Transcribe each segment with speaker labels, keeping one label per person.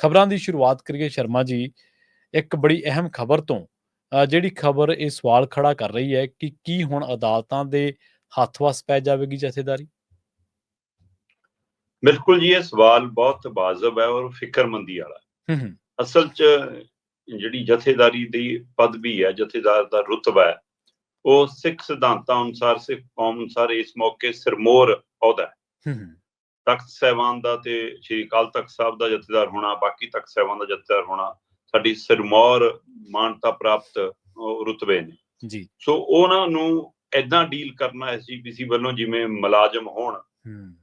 Speaker 1: ਖਬਰਾਂ ਦੀ ਸ਼ੁਰੂਆਤ ਕਰੀਏ ਸ਼ਰਮਾ ਜੀ। ਇੱਕ ਬੜੀ ਅਹਿਮ ਖਬਰ ਤੋਂ ਜਿਹੜੀ ਖਬਰ ਇਹ ਸਵਾਲ ਖੜਾ ਕਰ ਰਹੀ ਹੈ ਕਿ ਕੀ ਹੁਣ ਅਦਾਲਤਾਂ ਦੇ ਹੱਥ ਵਸ ਪੈ ਜਾਵੇਗੀ ਜਥੇਦਾਰੀ?
Speaker 2: ਬਿਲਕੁਲ ਜੀ ਇਹ ਸਵਾਲ ਬਹੁਤ ਵਾਜਬ ਹੈ ਔਰ ਫਿਕਰਮੰਦੀ ਵਾਲਾ ਅਸਲ 'ਚ ਜਿਹੜੀ ਜਥੇਦਾਰੀ ਦੀ ਪਦਵੀ ਹੈ ਜਥੇਦਾਰ ਦਾ ਰੁਤਬਾ ਹੈ ਉਹ ਸਿੱਖ ਸਿਧਾਂਤਾਂ ਅਨੁਸਾਰ ਸਿੱਖ ਕੌਮ ਅਨੁਸਾਰ ਇਸ ਮੌਕੇ ਸਿਰਮੌਰ ਅਹੁਦਾ ਹੂੰ। ਤਖਤ ਸਹਿਬਾਨ ਦਾ ਤੇ ਸ਼੍ਰੀ ਅਕਾਲ ਤਖਤ ਸਾਹਿਬ ਦਾ ਜਥੇਦਾਰ ਹੋਣਾ ਬਾਕੀ ਤਖਤ ਸਹਿਬਾਨ ਦਾ ਜਥੇਦਾਰ ਹੋਣਾ ਸਾਡੀ ਸਿਰਮੌਰ ਮਾਨਤਾ ਪ੍ਰਾਪਤ ਰੁਤਬੇ ਨੇ।
Speaker 1: ਜੀ।
Speaker 2: ਸੋ ਉਹਨਾਂ ਨੂੰ ਐਦਾਂ ਡੀਲ ਕਰਨਾ ਐਸਜੀਪੀਸੀ ਵੱਲੋਂ ਜਿਵੇਂ ਮੁਲਾਜ਼ਮ ਹੋਣ।
Speaker 1: ਹੂੰ।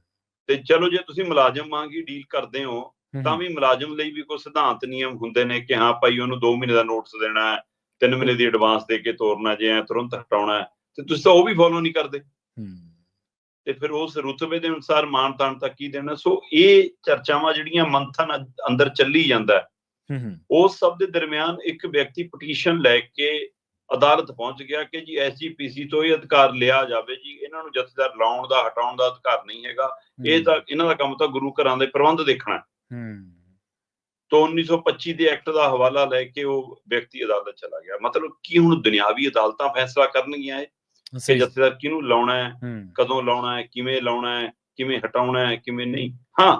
Speaker 2: ਤੇ ਚਲੋ ਜੇ ਤੁਸੀਂ ਮੁਲਾਜ਼ਮ ਵਾਂਗੀ ਡੀਲ ਕਰਦੇ ਹੋ ਤਾਂ ਵੀ ਮੁਲਾਜ਼ਮ ਲਈ ਵੀ ਕੋਈ ਸਿਧਾਂਤ ਨਿਯਮ ਹੁੰਦੇ ਨੇ ਕਿ ਹਾਂ ਭਾਈ ਉਹਨੂੰ 2 ਮਹੀਨੇ ਦਾ ਨੋਟਿਸ ਦੇਣਾ ਹੈ 3 ਮਹੀਨੇ ਦੀ ਐਡਵਾਂਸ ਦੇ ਕੇ ਤੋਰਨਾ ਜੇ ਐ ਤੁਰੰਤ ਹਟਾਉਣਾ ਤੇ ਤੁਸੀਂ ਤਾਂ ਉਹ ਵੀ ਫੋਲੋ ਨਹੀਂ ਕਰਦੇ।
Speaker 1: ਹੂੰ।
Speaker 2: ਤੇ ਫਿਰ ਉਸ ਰੁਤਬੇ ਦੇ ਅਨੁਸਾਰ ਮਾਨ ਤਾਨ ਤੱਕ ਕੀ ਦੇਣਾ? ਸੋ ਇਹ ਚਰਚਾਵਾਂ ਜਿਹੜੀਆਂ ਮੰਥਨ ਅੰਦਰ ਚੱਲੀ ਜਾਂਦਾ ਹੈ,
Speaker 1: ਹੂੰ ਹੂੰ।
Speaker 2: ਉਸ ਸਭ ਦੇ ਦਰਮਿਆਨ ਇੱਕ ਵਿਅਕਤੀ ਪਟੀਸ਼ਨ ਲੈ ਕੇ ਅਦਾਲਤ ਪਹੁੰਚ ਗਿਆ ਕਿ ਜੀ ਐਸਜੀਪੀਸੀ ਤੋਂ ਇਹ ਅਧਿਕਾਰ ਲਿਆ ਜਾਵੇ ਜੀ ਇਹਨਾਂ ਨੂੰ ਜਥੇਦਾਰ ਲਾਉਣ ਦਾ ਹਟਾਉਣ ਦਾ ਅਧਿਕਾਰ ਨਹੀਂ ਹੈਗਾ। ਇਹ ਤਾਂ ਇਹਨਾਂ ਦਾ ਕੰਮ ਤਾਂ ਗੁਰੂ ਘਰਾਂ ਦੇ ਪ੍ਰਬੰਧ ਦੇਖਣਾ। ਹੂੰ। ਤੋਂ 1925 ਦੇ ਐਕਟ ਦਾ ਹਵਾਲਾ ਲੈ ਕੇ ਉਹ ਵਿਅਕਤੀ ਅਦਾਲਤ ਚਲਾ ਗਿਆ। ਮਤਲਬ ਕੀ ਹੁਣ ਦੁਨਿਆਵੀ ਅਦਾਲਤਾਂ ਫੈਸਲਾ ਕਰਨਗੀਆਂ ਇਹ? ਕਿ ਜਥੇਦਾਰ ਕਿਹਨੂੰ ਲਾਉਣਾ ਹੈ ਕਦੋਂ ਲਾਉਣਾ ਹੈ ਕਿਵੇਂ ਲਾਉਣਾ ਹੈ ਕਿਵੇਂ ਹਟਾਉਣਾ ਹੈ ਕਿਵੇਂ ਨਹੀਂ। ਹਾਂ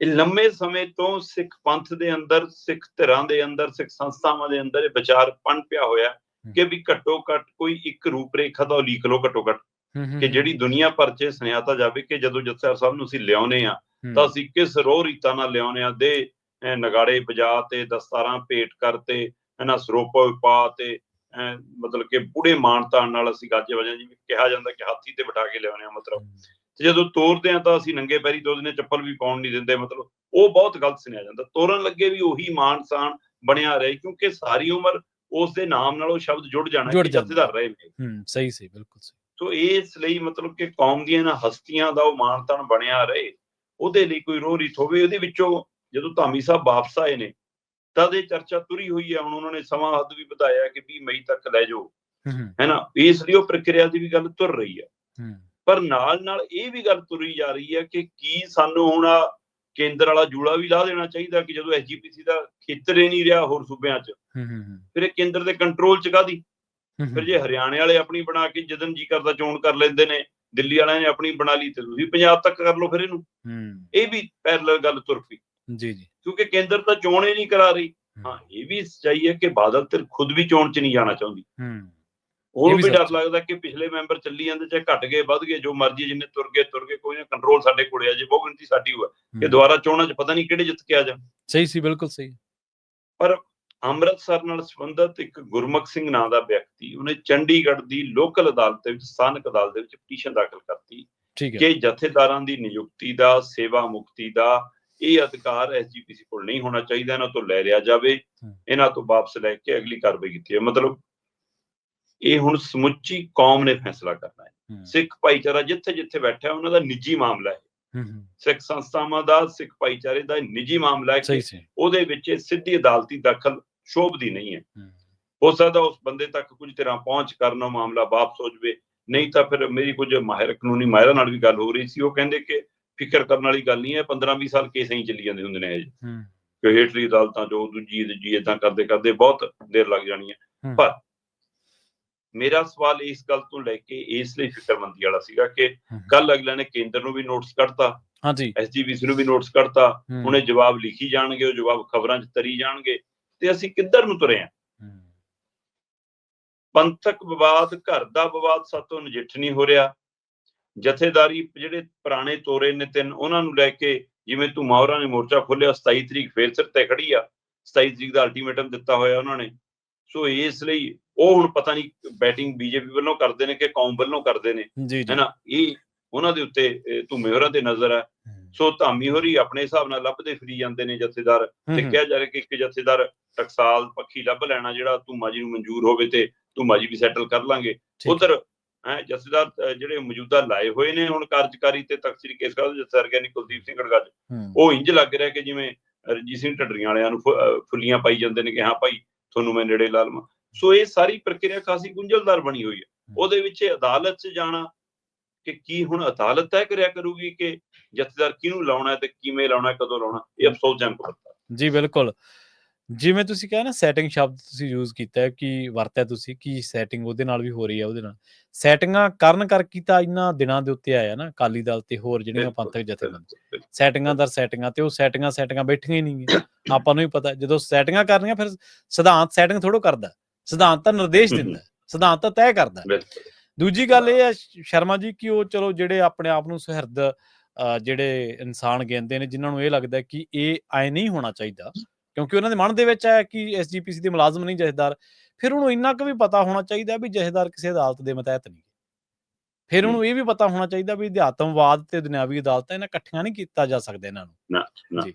Speaker 2: ਇਹ ਲੰਮੇ ਸਮੇਂ ਤੋਂ ਸਿੱਖ ਪੰਥ ਦੇ ਅੰਦਰ ਸਿੱਖ ਧਿਰਾਂ ਦੇ ਅੰਦਰ ਸਿੱਖ ਸੰਸਥਾਵਾਂ ਦੇ ਅੰਦਰ ਇਹ ਵਿਚਾਰ ਪਨਪਿਆ ਹੋਇਆ ਹੈ। ਕਿ ਵੀ ਘੱਟੋ ਘੱਟ ਕੋਈ ਇੱਕ ਰੂਪਰੇਖਾ ਤਾਂ ਲਿਖ ਲਓ ਘੱਟੋ ਘੱਟ ਕਿ ਜਿਹੜੀ ਦੁਨੀਆ ਭਰ 'ਚ ਸੁਨਿਆਤਾ ਜਾਵੇ ਕਿ ਜਦੋਂ ਜਥੇਦਾਰ ਸਾਹਿਬ ਨੂੰ ਅਸੀਂ ਲਿਆਉਨੇ ਆ ਤਾਂ ਅਸੀਂ ਕਿਸ ਰੋਹ ਰੀਤਾਂ ਨਾਲ ਲਿਆਉਨੇ ਆ ਦੇ ਨਗਾੜੇ ਵਜਾ ਤੇ ਦਸਤਾਰਾਂ ਭੇਟ ਕਰਤੇ ਇਹਨਾਂ ਸਰੋਪਾ ਪਾ ਤੇ ਮਤਲਬ ਕਿ ਪੂਰੇ ਮਾਨਤਾ ਨਾਲ ਅਸੀਂ ਗੱਜੇ ਵਜਾਂ ਜਿਵੇਂ ਕਿਹਾ ਜਾਂਦਾ ਕਿ ਹਾਥੀ ਤੇ ਬਿਠਾ ਕੇ ਲਿਆਉਨੇ ਆ ਮਤਲਬ। ਤੇ ਜਦੋਂ ਤੋਰਦੇ ਆ ਤਾਂ ਅਸੀਂ ਨੰਗੇ ਪੈਰੀ ਦੋ ਦਿਨੇ ਚੱਪਲ ਵੀ ਪਾਉਣ ਨਹੀਂ ਦਿੰਦੇ ਮਤਲਬ ਉਹ ਬਹੁਤ ਗਲਤ ਸੁਣਿਆ ਜਾਂਦਾ। ਤੋਰਨ ਲੱਗੇ ਵੀ ਉਹੀ ਮਾਨ ਸਾਨ ਬਣਿਆ ਰਹੇ ਕਿਉਂਕਿ ਸਾਰੀ ਉਮਰ ਉਸ ਦੇ ਨਾਮ ਨਾਲ ਉਹ ਸ਼ਬਦ ਜੁੜ ਜਾਣਾ ਕਿ। ਜਥੇਦਾਰ ਰਹੇ ਨੇ।
Speaker 1: ਹੂੰ ਸਹੀ ਸਹੀ ਬਿਲਕੁਲ ਸਹੀ।
Speaker 2: ਸੋ ਇਸ ਲਈ ਮਤਲਬ ਕਿ ਕੌਮ ਦੀਆਂ ਇਹਨਾਂ ਹਸਤੀਆਂ ਦਾ ਉਹ ਮਾਨਤਾਨ ਬਣਿਆ ਰਹੇ ਉਹਦੇ ਲਈ ਕੋਈ ਰੋਹ ਰੀਤ ਹੋਵੇ ਉਹਦੇ ਵਿੱਚੋਂ ਜਦੋਂ ਧਾਮੀ ਸਾਹਿਬ ਵਾਪਸ ਆਏ ਨੇ ਤਦ ਇਹ ਚਰਚਾ ਤੁਰੀ ਹੋਈ ਹੈ ਹੁਣ ਉਹਨਾਂ ਨੇ ਸਮਾਂ ਹੱਦ ਵੀ ਵਧਾਇਆ ਕਿ 20 ਮਈ ਤੱਕ ਲੈ ਜਾਓ। ਹੈਨਾ ਇਸ ਲਈ ਉਹ ਪ੍ਰਕਿਰਿਆ ਦੀ ਵੀ ਗੱਲ ਤੁਰ ਰਹੀ ਹੈ। ਪਰ ਨਾਲ ਨਾਲ ਇਹ ਵੀ ਗੱਲ ਤੁਰੀ ਜਾ ਰਹੀ ਹੈ ਕਿ ਕੀ ਸਾਨੂੰ ਹੁਣ ਆਹ ਕੇਂਦਰ ਵਾਲਾ ਜੂੜਾ ਵੀ ਲਾ ਦੇਣਾ ਚਾਹੀਦਾ ਕਿ ਜਦੋਂ ਐਸਜੀਪੀਸੀ ਦਾ ਖੇਤਰ ਹੀ ਨਹੀਂ ਰਿਹਾ ਹੋਰ ਸੂਬਿਆਂ 'ਚ ਫਿਰ ਇਹ ਕੇਂਦਰ ਦੇ ਕੰਟਰੋਲ 'ਚ ਕਾਦੀ ਫਿਰ ਜੇ ਹਰਿਆਣੇ ਵਾਲੇ ਆਪਣੀ ਬਣਾ ਕੇ ਜਦਨ ਜੀ ਕਰਦਾ ਚੋਣ ਕਰ ਲੈਂਦੇ ਨੇ ਦਿੱਲੀ ਵਾਲਿਆਂ ਨੇ ਆਪਣੀ ਬਣਾ ਲਈ ਤੇ ਤੁਸੀਂ ਪੰਜਾਬ ਤੱਕ ਕਰ ਲਓ ਫਿਰ ਇਹਨੂੰ। ਇਹ ਵੀ ਪੈਰਲਲ ਗੱਲ ਤੁਰ ਪਈ।
Speaker 1: ਜੀ ਜੀ।
Speaker 2: ਕਿਉਂਕਿ ਕੇਂਦਰ ਤਾਂ ਚੋਣ ਹੀ ਨਹੀਂ ਕਰਾ ਰਹੀ।
Speaker 1: ਹੂੰ,
Speaker 2: ਇਹ ਵੀ ਸੱਚਾਈ ਹੈ ਕਿ ਬਾਦਲ ਤੇ ਖੁਦ ਵੀ ਚੋਣ 'ਚ ਨਹੀਂ ਜਾਣਾ ਚਾਹੁੰਦੀ।
Speaker 1: ਹੂੰ।
Speaker 2: ਉਹਨੂੰ
Speaker 1: ਵੀ
Speaker 2: ਡਰ। ਲੱਗਦਾ ਕਿ ਪਿਛਲੇ ਮੈਂਬਰ ਚੱਲੀ ਜਾਂਦੇ ਚਾਹੇ ਘਟ ਗਏ ਵੱਧ ਗਏ ਜੋ ਮਰਜ਼ੀ ਜਿੰਨੇ ਤੁਰ ਗਏ ਤੁਰ ਗਏ ਕੋਈ ਨਾ ਕੰਟਰੋਲ ਸਾਡੇ ਕੋਲੇ ਆ ਜੇ ਬਹੁਤ ਗਿਣਤੀ ਸਾਡੀ ਹੋਇਆ ਕਿ ਦੁਬਾਰਾ ਚੋਣਾਂ 'ਚ ਪਤਾ ਨਹੀਂ ਕਿਹੜੇ ਜਿੱਤ ਕੇ ਆ ਜਾਣ।
Speaker 1: ਸਹੀ ਸੀ ਬਿਲਕੁਲ ਸਹੀ।
Speaker 2: ਅੰਮ੍ਰਿਤਸਰ ਨਾਲ ਸੰਬੰਧਿਤ ਇੱਕ ਗੁਰਮੁਖ ਸਿੰਘ ਨਾਂ ਦਾ ਵਿਅਕਤੀ ਉਹਨੇ ਚੰਡੀਗੜ੍ਹ ਦੀ ਲੋਕਲ ਅਦਾਲਤ ਦੇ ਵਿੱਚ ਸਥਾਨਕ ਅਦਾਲਤ ਦੇ ਵਿੱਚ ਪਟੀਸ਼ਨ ਦਾਖਲ ਕਰਤੀ ਕਿ ਜਥੇਦਾਰਾਂ ਦੀ ਨਿਯੁਕਤੀ ਦਾ ਸੇਵਾ ਮੁਕਤੀ ਦਾ ਇਹ ਅਧਿਕਾਰ ਐਸਜੀਪੀਸੀ ਕੋਲ ਨਹੀਂ ਹੋਣਾ ਚਾਹੀਦਾ ਇਹਨਾਂ ਤੋਂ ਲੈ ਲਿਆ ਜਾਵੇ। ਇਹਨਾਂ ਤੋਂ ਵਾਪਸ ਲੈ ਕੇ ਅਗਲੀ ਕਾਰਵਾਈ ਕੀਤੀ ਹੈ। ਮਤਲਬ ਇਹ ਹੁਣ ਸਮੁੱਚੀ ਕੌਮ ਨੇ ਫੈਸਲਾ ਕਰਨਾ ਹੈ। ਸਿੱਖ ਭਾਈਚਾਰਾ ਜਿੱਥੇ ਜਿੱਥੇ ਬੈਠਾ ਉਹਨਾਂ ਦਾ ਨਿੱਜੀ ਮਾਮਲਾ ਹੈ। ਸਿੱਖ ਸੰਸਥਾਵਾਂ ਦਾ ਸਿੱਖ ਭਾਈਚਾਰੇ ਦਾ ਨਿੱਜੀ ਮਾਮਲਾ ਹੈ ਉਹਦੇ ਵਿੱਚ ਸਿੱਧੀ ਅਦਾਲਤੀ ਦਖਲ ਸ਼ੋਭਦੀ ਨਹੀਂ ਹੈ।
Speaker 1: ਹੂੰ,
Speaker 2: ਸਕਦਾ ਉਸ ਬੰਦੇ ਤੱਕ ਕੁਝ ਤਰ੍ਹਾਂ ਪਹੁੰਚ ਕਰਨ ਮਾਮਲਾ ਵਾਪਸ ਹੋ ਜਵੇ। ਨਹੀਂ ਤਾਂ ਫਿਰ ਮੇਰੀ ਕੁਝ ਮਾਹਿਰ ਕਾਨੂੰਨੀ ਮਾਹਿਰਾਂ ਨਾਲ ਵੀ ਗੱਲ ਹੋ ਰਹੀ ਸੀ। ਉਹ ਕਹਿੰਦੇ ਕਿ ਫਿਕਰ ਕਰਨ ਵਾਲੀ ਗੱਲ ਨਹੀਂ ਹੈ 15 20 ਸਾਲ ਕੇਸ ਹੀ ਚੱਲੀ ਜਾਂਦੇ ਹੁੰਦੇ ਨੇ ਇਹ।
Speaker 1: ਹੂੰ।
Speaker 2: ਕਿ ਹੇਠਲੀ ਅਦਾਲਤਾਂ ਜੋ ਦੂਜੀ ਦੂਜੀ ਇਦਾਂ ਕਰਦੇ ਕਰਦੇ ਬਹੁਤ ਦੇਰ ਲੱਗ ਜਾਣੀ ਹੈ। ਪਰ ਮੇਰਾ ਸਵਾਲ ਇਸ ਗੱਲ ਤੋਂ ਲੈ ਕੇ ਇਸ ਲਈ ਫਿਕਰਮੰਦੀ ਵਾਲਾ ਸੀਗਾ ਕਿ ਕੱਲ ਅਗਲੇ ਨੇ ਕੇਂਦਰ ਨੂੰ ਵੀ ਨੋਟਿਸ ਕੱਢਤਾ
Speaker 1: ਹਾਂਜੀ।
Speaker 2: ਐਸਜੀਪੀਸੀ ਨੂੰ ਵੀ ਨੋਟਿਸ ਕੱਢਤਾ ਉਹਨੇ ਜਵਾਬ ਲਿਖੀ ਜਾਣਗੇ ਉਹ ਜਵਾਬ ਖਬਰਾਂ 'ਚ ਤਰੀ ਜਾਣਗੇ ਤੇ ਅਸੀਂ ਕਿੱਧਰ ਨੂੰ ਤੁਰੇ ਹਾਂ
Speaker 1: ਹੂੰ,
Speaker 2: ਪੰਥਕ ਵਿਵਾਦ ਘਰ ਦਾ ਵਿਵਾਦ ਸਾਤੋਂ ਨਜਿੱਠ ਨਹੀਂ ਹੋ ਰਿਹਾ। ਜਥੇਦਾਰੀ ਜਿਹੜੇ ਪੁਰਾਣੇ ਤੋਰੇ ਨੇ ਤਿੰਨ ਉਹਨਾਂ ਨੂੰ ਲੈ ਕੇ ਜਿਵੇਂ ਤੂੰ ਮਾਹੌਰਾਂ ਨੇ ਮੋਰਚਾ ਖੋਲਿਆ 27 ਤਰੀਕ ਫੇਰ ਸਿਰ ਤੇ ਖੜੀ ਆ 27 ਤਰੀਕ ਦਾ ਅਲਟੀਮੇਟਮ ਦਿੱਤਾ ਹੋਇਆ ਉਹਨਾਂ ਨੇ। ਸੋ ਇਸ ਲਈ ਉਹ ਹੁਣ ਪਤਾ ਨਹੀਂ ਬੈਟਿੰਗ ਬੀਜੇਪੀ ਵੱਲੋਂ ਕਰਦੇ ਨੇ ਕਿ ਕੌਮ ਵੱਲੋਂ ਕਰਦੇ ਨੇ। ਹੈਨਾ ਇਹ ਉਹਨਾਂ ਦੇ ਉੱਤੇ ਧੂਮੇ ਹੋਰਾਂ ਤੇ ਨਜ਼ਰ ਹੂੰ, ਸੋ ਧਾਮੀ ਹੋਰੀ ਆਪਣੇ ਹਿਸਾਬ ਨਾਲ ਲੱਭਦੇ ਫਿਰੀ ਜਾਂਦੇ ਨੇ ਜਥੇਦਾਰ। ਤੇ ਕਿਹਾ ਜਾ ਰਿਹਾ ਕਿ ਇੱਕ ਜਥੇਦਾਰ ਟਕਸਾਲ ਪੱਖੀ ਲੱਭ ਲੈਣਾ ਜਿਹੜਾ ਧੂਮਾ ਜੀ ਨੂੰ ਮਨਜ਼ੂਰ ਹੋਵੇ ਤੇ ਧੂਮਾ ਜੀ ਵੀ ਸੈਟਲ ਕਰ ਲਾਂਗੇ। ਉਧਰ ਹੈ ਜਥੇਦਾਰ ਜਿਹੜੇ ਮੌਜੂਦਾ ਲਾਏ ਹੋਏ ਨੇ ਹੁਣ ਕਾਰਜਕਾਰੀ ਤੇ ਤਖਤ ਸ੍ਰੀ ਕੇਸਗੜ੍ਹ ਦੇ ਜਥੇਦਾਰ ਗਿਆਨੀ ਕੁਲਦੀਪ ਸਿੰਘ ਗੜਗੱਜ ਉਹ ਇੰਜ ਲੱਗ ਰਿਹਾ ਕਿ ਜਿਵੇਂ ਰਣਜੀਤ ਸਿੰਘ ਢੱਡਰੀਆਂ ਵਾਲਿਆਂ ਨੂੰ ਫੁੱਲੀਆਂ ਪਾਈ ਜਾਂਦੇ ਨੇ ਕਿ ਹਾਂ ਭਾਈ ਤੁਹਾਨੂੰ ਮੈਂ ਨੇੜੇ ਲਾ ਲਵਾਂ। ਸੋ ਇਹ ਸਾਰੀ ਪ੍ਰਕਿਰਿਆ ਖਾਸੀ ਗੁੰਝਲਦਾਰ ਬਣੀ ਹੋਈ ਹੈ। ਉਹਦੇ ਵਿੱਚ ਅਦਾਲਤ 'ਚ ਜਾਣਾ ਕਿ ਕੀ ਹੁਣ ਅਦਾਲਤ ਤੈਅ ਕਰਿਆ ਕਰੂਗੀ ਕਿ ਜਥੇਦਾਰ ਕਿਹਨੂੰ ਲਾਉਣਾ ਹੈ ਤੇ ਕਿਵੇਂ ਲਾਉਣਾ ਹੈ ਕਦੋਂ ਲਾਉਣਾ ਇਹ ਅਫਸੋਸ ਜਨਕ ਪੱਤਾ
Speaker 1: ਜੀ ਬਿਲਕੁਲ। ਜਿਵੇਂ ਤੁਸੀਂ ਕਿਹਾ ਨਾ ਸੈਟਿੰਗ ਸ਼ਬਦ ਤੁਸੀਂ ਯੂਜ਼ ਕੀਤਾ ਹੈ ਕਿ ਵਰਤਿਆ ਤੁਸੀਂ ਕੀ ਸੈਟਿੰਗ ਉਹਦੇ ਨਾਲ ਵੀ ਹੋ ਰਹੀ ਹੈ ਉਹਦੇ ਨਾਲ। ਸੈਟਿੰਗਾਂ ਕਰਨ ਕਰਕੇ ਤਾਂ ਇਹਨਾਂ ਦਿਨਾਂ ਦੇ ਉੱਤੇ ਆਇਆ ਨਾ ਅਕਾਲੀ ਦਲ ਤੇ ਹੋਰ ਜਿਹੜੀਆਂ ਪੰਥਕ ਜਥੇਬੰਦੀਆਂ। ਸੈਟਿੰਗਾਂ ਦਰ ਸੈਟਿੰਗਾਂ ਤੇ ਉਹ ਸੈਟਿੰਗਾਂ ਸੈਟਿੰਗਾਂ ਬੈਠੀਆਂ ਹੀ ਨਹੀਂ ਆਪਾਂ ਨੂੰ ਵੀ ਪਤਾ ਜਦੋਂ ਸੈਟਿੰਗਾਂ ਕਰਨੀਆਂ ਫਿਰ ਸਿਧਾਂਤ ਸੈਟਿੰਗ ਥੋੜੋ ਕਰਦਾ। ਸਿਧਾਂਤ ਤਾਂ ਨਿਰਦੇਸ਼। ਦਿੰਦਾ ਸਿਧਾਂਤ ਤਾਂ ਤੈਅ ਕਰਦਾ। ਦੂਜੀ ਗੱਲ ਇਹ ਹੈ ਸ਼ਰਮਾ ਜੀ ਕਿ ਉਹ ਚਲੋ ਜਿਹੜੇ ਆਪਣੇ ਆਪ ਨੂੰ ਸੁਹਿਰਦ ਜਿਹੜੇ ਇਨਸਾਨ ਗਿਣਦੇ ਨੇ ਜਿਨ੍ਹਾਂ ਨੂੰ ਇਹ ਲੱਗਦਾ ਕਿ ਇਹ ਐ ਨਹੀਂ ਹੋਣਾ ਚਾਹੀਦਾ ਕਿਉਂਕਿ ਉਹਨਾਂ ਦੇ ਮਨ ਦੇ ਵਿੱਚ ਆਇਆ ਕਿ ਐਸਜੀਪੀਸੀ ਦੇ ਮੁਲਾਜ਼ਮ ਨਹੀਂ ਜਥੇਦਾਰ। ਫਿਰ ਉਹਨੂੰ ਇੰਨਾ ਕੁ ਵੀ ਪਤਾ ਹੋਣਾ ਚਾਹੀਦਾ ਵੀ ਜਥੇਦਾਰ ਕਿਸੇ ਅਦਾਲਤ ਦੇ ਮਤਹਿਤ ਨਹੀਂ ਫਿਰ ਉਹਨੂੰ ਇਹ ਵੀ ਪਤਾ ਹੋਣਾ ਚਾਹੀਦਾ ਵੀ ਅਧਿਆਤਮਵਾਦ ਤੇ ਦੁਨਿਆਵੀ ਅਦਾਲਤਾਂ ਇਹਨਾਂ ਇਕੱਠੀਆਂ ਨਹੀਂ ਕੀਤਾ ਜਾ ਸਕਦਾ ਇਹਨਾਂ
Speaker 2: ਨਾ।
Speaker 1: ਜੀ।